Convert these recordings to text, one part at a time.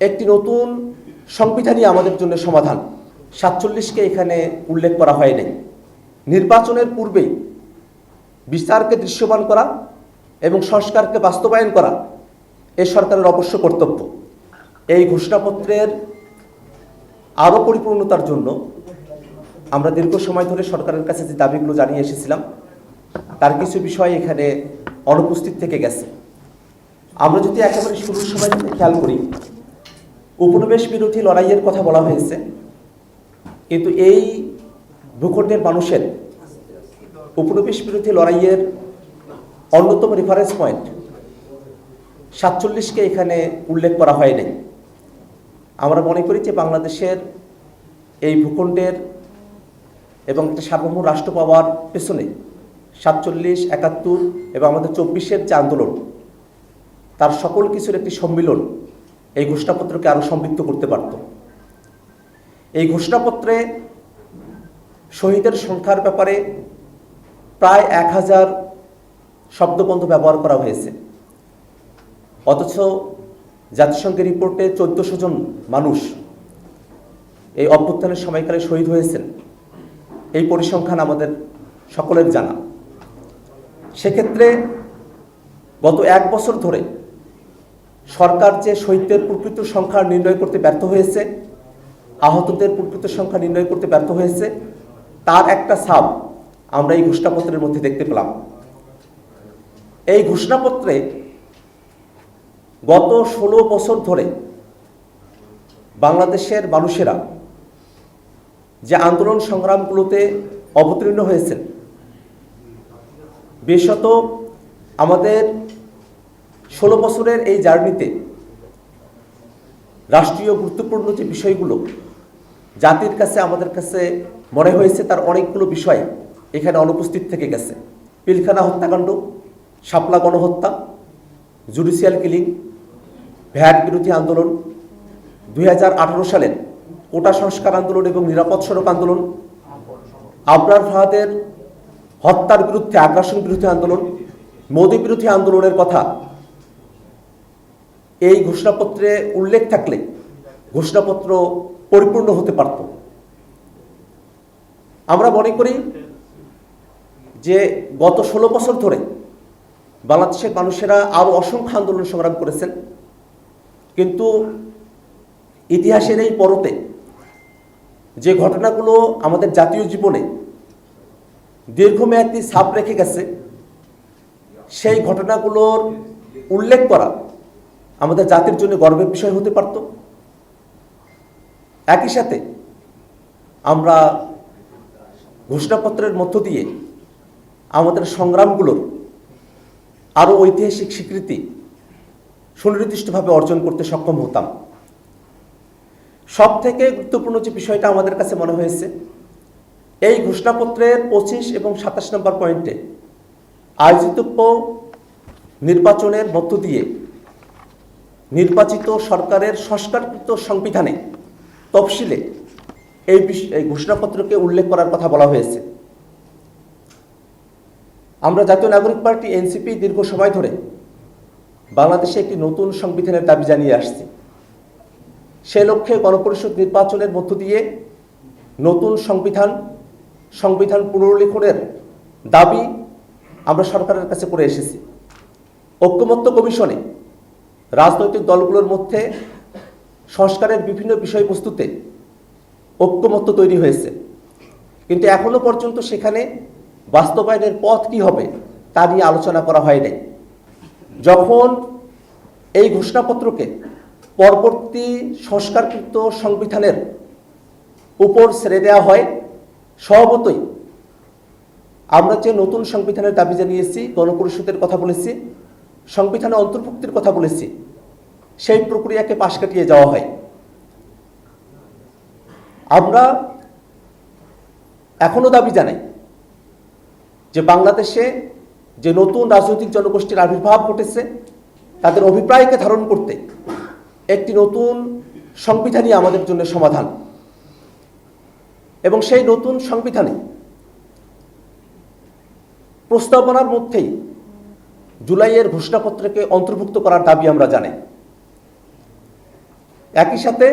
একটি নতুন সংবিধানই আমাদের জন্য সমাধান। সাতচল্লিশকে এখানে উল্লেখ করা হয়নি নির্বাচনের পূর্বে বিচারকে দৃশ্যমান করা এবং সংস্কারকে বাস্তবায়ন করা এ সরকারের অবশ্য কর্তব্য। এই ঘোষণাপত্রের আরও পরিপূর্ণতার জন্য আমরা দীর্ঘ সময় ধরে সরকারের কাছে যে দাবিগুলো জানিয়ে এসেছিলাম, তার কিছু বিষয় এখানে অনুপস্থিত থেকে গেছে। আমরা যদি একেবারে শুরুর সময় খেয়াল করি উপনিবেশ বিরোধী লড়াইয়ের কথা বলা হয়েছে। কিন্তু এই ভূখণ্ডের মানুষের উপনিবেশ বিরোধী লড়াইয়ের অন্যতম রেফারেন্স পয়েন্ট সাতচল্লিশকে এখানে উল্লেখ করা হয়নি আমরা মনে করি যে বাংলাদেশের এই ভূখণ্ডের এবং একটা সার্বভৌম রাষ্ট্র পাওয়ার পেছনে সাতচল্লিশ, একাত্তর এবং আমাদের চব্বিশের যে আন্দোলন, তার সকল কিছুর একটি সম্মিলন এই ঘোষণাপত্রকে আরও সমৃদ্ধ করতে পারত। এই ঘোষণাপত্রে শহীদের সংখ্যার ব্যাপারে প্রায় এক হাজার শব্দবন্ধ ব্যবহার করা হয়েছে। অথচ জাতিসংঘের রিপোর্টে চোদ্দশো জন মানুষ এই অভ্যুত্থানের সময়কালে শহীদ হয়েছেন। এই পরিসংখ্যান আমাদের সকলের জানা। সেক্ষেত্রে গত এক বছর ধরে সরকার যে শহীদদের প্রকৃত সংখ্যা নির্ণয় করতে ব্যর্থ হয়েছে, আহতদের প্রকৃত সংখ্যা নির্ণয় করতে ব্যর্থ হয়েছে, তার একটা সাব আমরা এই ঘোষণাপত্রের মধ্যে দেখতে পেলাম। এই ঘোষণাপত্রে গত ষোলো বছর ধরে বাংলাদেশের মানুষেরা যে আন্দোলন সংগ্রামগুলোতে অবতীর্ণ হয়েছেন, বিশেষত আমাদের ষোলো বছরের এই জার্নিতে রাষ্ট্রীয় গুরুত্বপূর্ণ যে বিষয়গুলো, জাতির কাছে, আমাদের কাছে মনে হয়েছে তার অনেকগুলো বিষয় এখানে অনুপস্থিত থেকে গেছে। পিলখানা হত্যাকাণ্ড, শাপলা গণহত্যা, জুডিশিয়াল কিলিং, ভ্যাট বিরোধী আন্দোলন দু হাজার আঠারো সালের কোটা সংস্কার আন্দোলন এবং নিরাপদ সড়ক আন্দোলন, আবরার ফাহাদের হত্যার বিরুদ্ধে আগ্রাসন বিরোধী আন্দোলন, মোদী বিরোধী আন্দোলনের কথা এই ঘোষণাপত্রে উল্লেখ থাকলে ঘোষণাপত্র পরিপূর্ণ হতে পারত। আমরা মনে করি যে গত ষোলো বছর ধরে বাংলাদেশের মানুষেরা আরও অসংখ্য আন্দোলন সংগ্রাম করেছেন। কিন্তু ইতিহাসের এই পরতে যে ঘটনাগুলো আমাদের জাতীয় জীবনে দীর্ঘমেয়াদী ছাপ রেখে গেছে, সেই ঘটনাগুলোর উল্লেখ করা আমাদের জাতির জন্য গর্বের বিষয় হতে পারত। একই সাথে আমরা ঘোষণাপত্রের মধ্য দিয়ে আমাদের সংগ্রামগুলোর আরও ঐতিহাসিক স্বীকৃতি সুনির্দিষ্টভাবে অর্জন করতে সক্ষম হতাম। সব থেকে গুরুত্বপূর্ণ যে বিষয়টা আমাদের কাছে মনে হয়েছে, এই ঘোষণাপত্রের পঁচিশ এবং সাতাশ নম্বর পয়েন্টে আয়োজিতব্য নির্বাচনের মধ্য দিয়ে নির্বাচিত সরকারের সংস্কারকৃত সংবিধানে তফসিলে এই এই ঘোষণাপত্রকে উল্লেখ করার কথা বলা হয়েছে। আমরা জাতীয় নাগরিক পার্টি এনসিপি দীর্ঘ সময় ধরে বাংলাদেশে একটি নতুন সংবিধানের দাবি জানিয়ে আসছি। সে লক্ষ্যে গণপরিষদ নির্বাচনের মধ্য দিয়ে নতুন সংবিধান সংবিধান পুনর্লিখনের দাবি আমরা সরকারের কাছে করে এসেছি। ঐক্যমত্য কমিশনে রাজনৈতিক দলগুলোর মধ্যে সংস্কারের বিভিন্ন বিষয়বস্তুতে ঐক্যমত্য তৈরি হয়েছে। কিন্তু এখনও পর্যন্ত সেখানে বাস্তবায়নের পথ কি হবে, তা নিয়ে আলোচনা করা হয়নি যখন এই ঘোষণাপত্রকে পরবর্তী সংস্কারকৃত সংবিধানের উপর ছেড়ে দেওয়া হয়, স্বভাবতই আমরা যে নতুন সংবিধানের দাবি জানিয়েছি, গণপরিষদের কথা বলেছি সংবিধানে অন্তর্ভুক্তির কথা বলেছি। সেই প্রক্রিয়াকে পাশ কাটিয়ে যাওয়া হয়। আমরা এখনও দাবি জানাই যে বাংলাদেশে যে নতুন রাজনৈতিক জনগোষ্ঠীর আবির্ভাব ঘটেছে, তাদের অভিপ্রায়কে ধারণ করতে একটি নতুন সংবিধানই আমাদের জন্য সমাধান। এবং সেই নতুন সংবিধানে প্রস্তাবনার মধ্যেই জুলাইয়ের ঘোষণাপত্রকে অন্তর্ভুক্ত করার দাবি আমরা জানাই একই সাথে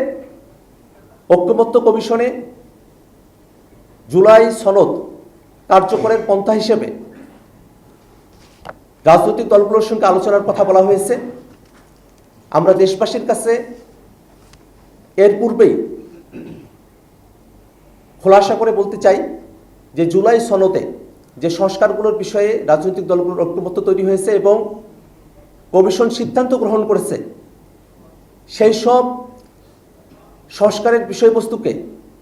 ঐক্যমত্য কমিশনে জুলাই সনদ কার্যকরের পন্থা হিসেবে রাজনৈতিক দলগুলোর সঙ্গে আলোচনার কথা বলা হয়েছে। আমরা দেশবাসীর কাছে এর পূর্বেই খোলাসা করে বলতে চাই যে জুলাই সনদে যে সংস্কারগুলোর বিষয়ে রাজনৈতিক দলগুলোর ঐক্যমত্য তৈরি হয়েছে এবং কমিশন সিদ্ধান্ত গ্রহণ করেছে, সেই সব সংস্কারের বিষয়বস্তুকে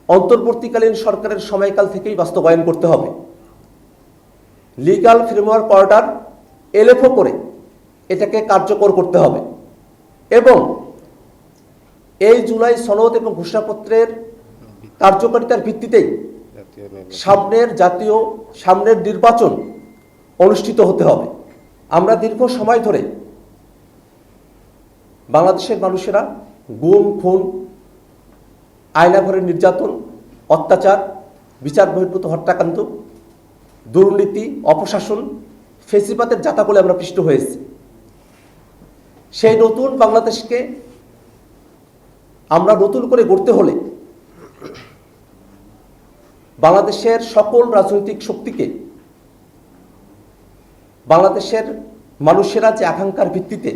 অন্তর্বর্তীকালীন সরকারের সময়কাল থেকেই বাস্তবায়ন করতে হবে। লিগাল ফ্রেমওয়ার্ক অর্ডার এলএফও করে এটাকে কার্যকর করতে হবে এবং এই জুলাই সনদ এবং ঘোষণাপত্রের কার্যকারিতার ভিত্তিতেই সামনের জাতীয়, সামনের নির্বাচন অনুষ্ঠিত হতে হবে। আমরা দীর্ঘ সময় ধরে বাংলাদেশের মানুষেরা গুম, খুন আয়নাঘরের নির্যাতন, অত্যাচার, বিচার বহির্ভূত হত্যাকাণ্ড, দুর্নীতি, অপশাসন ফেসিপাতের যাতা বলে আমরা পৃষ্ঠ হয়েছি সেই নতুন বাংলাদেশকে আমরা নতুন করে গড়তে হলে বাংলাদেশের সকল রাজনৈতিক শক্তিকে, বাংলাদেশের মানুষেরা যে আকাঙ্ক্ষার ভিত্তিতে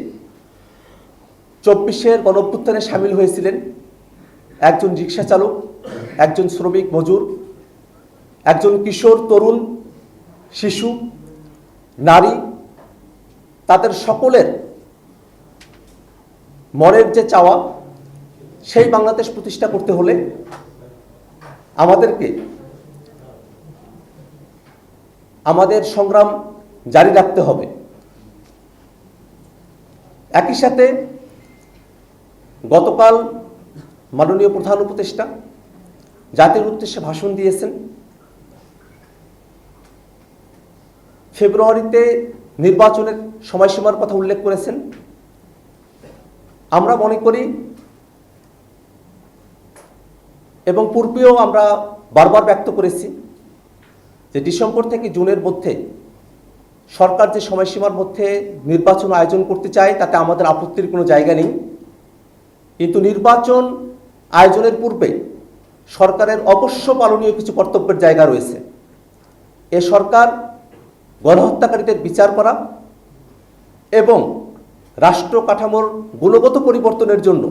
চব্বিশের গণঅভ্যুত্থানে সামিল হয়েছিলেন, একজন রিক্সা চালক, একজন শ্রমিক মজুর, একজন কিশোর, তরুণ, শিশু, নারী, তাদের সকলের মনের যে চাওয়া, সেই বাংলাদেশ প্রতিষ্ঠা করতে হলে আমাদেরকে আমাদের সংগ্রাম জারি রাখতে হবে। একই সাথে গতকাল মাননীয় প্রধান উপদেষ্টা জাতির উদ্দেশ্যে ভাষণ দিয়েছেন। ফেব্রুয়ারিতে নির্বাচনের সময়সীমার কথা উল্লেখ করেছেন। আমরা মনে করি এবং পূর্বেও আমরা বারবার ব্যক্ত করেছি যে ডিসেম্বর থেকে জুনের মধ্যে সরকার যে সময়সীমার মধ্যে নির্বাচন আয়োজন করতে চায়, তাতে আমাদের আপত্তির কোনো জায়গা নেই। কিন্তু নির্বাচন আয়োজনের পূর্বে সরকারের অবশ্য পালনীয় কিছু কর্তব্যের জায়গা রয়েছে। এ সরকার গণহত্যাকারীদের বিচার করা এবং রাষ্ট্র কাঠামোর গুণগত পরিবর্তনের জন্য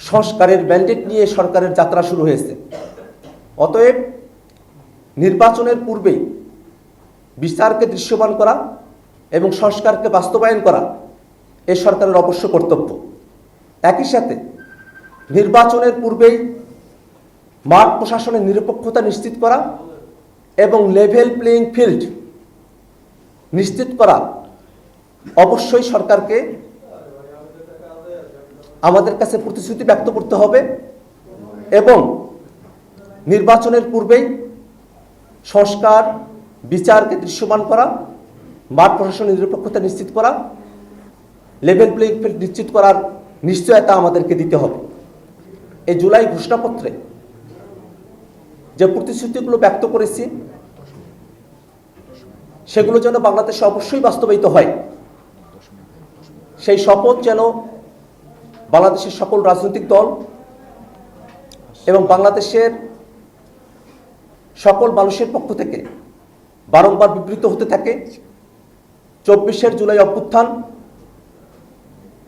সংস্কারের ম্যান্ডেট নিয়ে সরকারের যাত্রা শুরু হয়েছে। অতএব নির্বাচনের পূর্বেই বিচারকে দৃশ্যমান করা এবং সংস্কারকে বাস্তবায়ন করা এ সরকারের অবশ্য কর্তব্য। একই সাথে নির্বাচনের পূর্বেই মাঠ প্রশাসনের নিরপেক্ষতা নিশ্চিত করা এবং লেভেল প্লেয়িং ফিল্ড নিশ্চিত করা অবশ্যই সরকারকে আমাদের কাছে প্রতিশ্রুতি ব্যক্ত করতে হবে এবং নির্বাচনের পূর্বেই সংস্কার, বিচারকে দৃশ্যমান করা, মাঠ প্রশাসনের নিরপেক্ষতা নিশ্চিত করা, লেভেল প্লেইং ফিল্ড নিশ্চিত করার নিশ্চয়তা আমাদেরকে দিতে হবে। এই জুলাই ঘোষণাপত্রে যে প্রতিশ্রুতিগুলো ব্যক্ত করেছি, সেগুলো যেন বাংলাদেশে অবশ্যই বাস্তবায়িত হয়। সেই শপথ যেন বাংলাদেশের সকল রাজনৈতিক দল এবং বাংলাদেশের সকল মানুষের পক্ষ থেকে বারংবার বিবৃত হতে থাকে, চব্বিশের জুলাই অভ্যুত্থান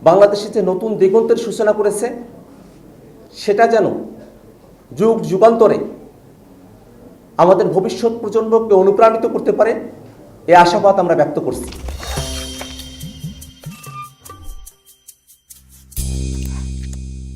বাংলাদেশে যে নতুন দিগন্তের সূচনা করেছে, সেটা যেন যুগ যুগান্তরে আমাদের ভবিষ্যৎ প্রজন্মকে অনুপ্রাণিত করতে পারে, এ আশাবাদ আমরা ব্যক্ত করছি।